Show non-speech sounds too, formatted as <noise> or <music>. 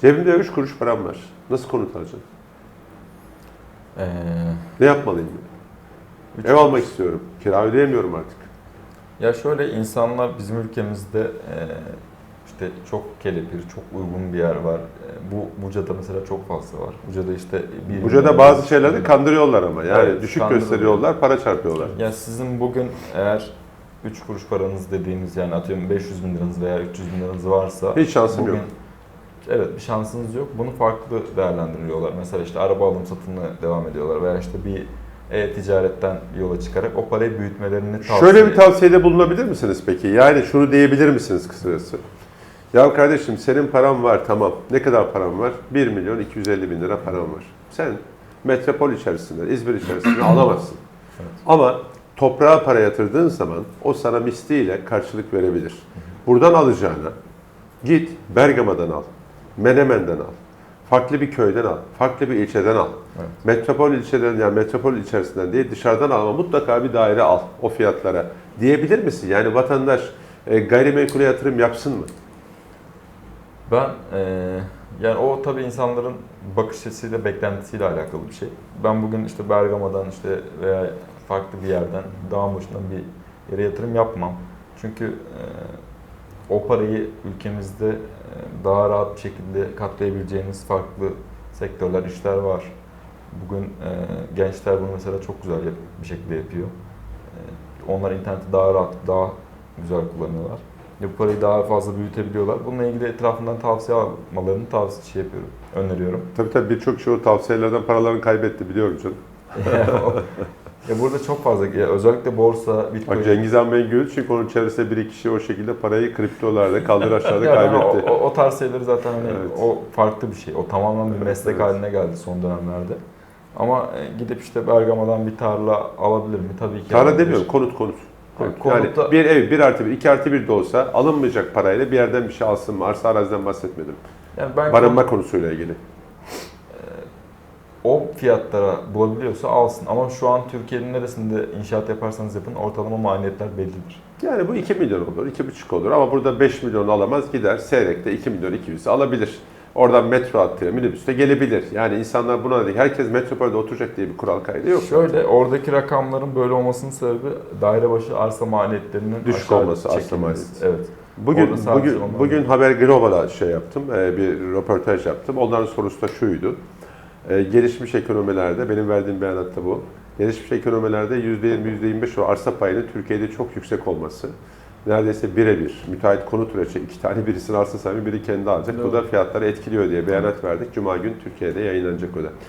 Cebimde 3 kuruş param var. Nasıl konut alacağım? Ee, Ne yapmalıyım? üç- Ev almak istiyorum. Kira ödeyemiyorum artık. Ya şöyle insanlar bizim ülkemizde e, işte çok kelepir, çok uygun bir yer var. E, bu Buca'da mesela çok fazla var. Buca'da işte bir Buca'da bazı şeyleri kandırıyorlar ama. Yani Evet, düşük gösteriyorlar, para çarpıyorlar. Ya sizin bugün eğer 3 kuruş paranız dediğimiz yani atıyorum 500 bin liranız veya 300 bin liranız varsa Hiç şansım bugün, yok. Evet bir şansınız yok. Bunu farklı değerlendiriyorlar. Mesela işte araba alım satımına devam ediyorlar veya işte bir e-ticaretten yola çıkarak o parayı büyütmelerini tavsiye Şöyle bir tavsiyede bulunabilir misiniz peki? Yani şunu diyebilir misiniz kısacası? Ya kardeşim senin paran var tamam. Ne kadar paran var? 1 milyon 250 bin lira paran var. Sen metropol içerisinde, İzmir içerisinde <clears throat> alamazsın. Evet. Ama toprağa para yatırdığın zaman o sana misliyle karşılık verebilir. Buradan alacağına git Bergama'dan al, Menemen'den al, farklı bir köyden al, farklı bir ilçeden al. Evet. Metropol ilçeden yani metropol içerisinden değil dışarıdan al ama mutlaka bir daire al o fiyatlara diyebilir misin? Yani vatandaş e, gayrimenkule yatırım yapsın mı? Ben eee, yani o tabii insanların bakış açısıyla, beklentisiyle alakalı bir şey. Ben bugün işte Bergama'dan işte veya farklı bir yerden, dağın başından bir yere yatırım yapmam. Çünkü eee, o parayı ülkemizde eee, daha rahat bir şekilde katlayabileceğiniz farklı sektörler, işler var. Bugün eee, gençler bunu mesela çok güzel bir şekilde yapıyor. Eee, onlar interneti daha rahat, daha güzel kullanıyorlar. Ve bu parayı daha fazla büyütebiliyorlar. Bununla ilgili etrafından tavsiye almalarını tavsiye şey yapıyorum, öneriyorum. Tabii tabii birçok şey o tavsiyelerden paralarını kaybetti biliyorum canım. <laughs> <laughs> ya burada çok fazla, ya özellikle borsa, bitcoin. Bak Cengiz Han Bey Gül çünkü onun içerisinde bir kişi o şekilde parayı kriptolarda <laughs> kaldıraçlarda Yani kaybetti. o, o, o tarz şeyleri zaten hani Evet. o farklı bir şey. O tamamen bir meslek evet. haline geldi son dönemlerde. Ama e, gidip işte Bergama'dan bir tarla alabilir mi? Tabii ki. Tarla demiyorum konut konut. konut. Yani Yani konutta- bir ev, bir artı bir, iki artı bir de olsa alınmayacak parayla bir yerden bir şey alsın mı? Arsa araziden bahsetmedim. Yani ben Barınma konusuyla ilgili. O fiyatlara bulabiliyorsa alsın. Ama şu an Türkiye'nin neresinde inşaat yaparsanız yapın ortalama maliyetler bellidir. Yani bu 2 milyon olur, 2,5 olur ama burada 5 milyon alamaz gider. Seyrek'te 2 milyon 200 alabilir. Oradan metro hattıyla minibüste gelebilir. Yani insanlar buna değil. Herkes metropolde oturacak diye bir kural kaydı yok. Şöyle oradaki rakamların böyle olmasının sebebi daire başı arsa maliyetlerinin Düşük olması, arsa maliyeti. Evet. Bugün bugün bugün Haber Global'a şey yaptım. e, Bir röportaj yaptım. Onların sorusu da şuydu. E, Gelişmiş ekonomilerde benim verdiğim beyanat da bu. Gelişmiş ekonomilerde %20 %25 o arsa payının Türkiye'de çok yüksek olması. Neredeyse birebir. Müteahhit konut üretecek. iki tane birisinin arsa sahibi, biri kendi alacak. Bu da fiyatları etkiliyor diye beyanat verdik. Cuma gün Türkiye'de yayınlanacak o da.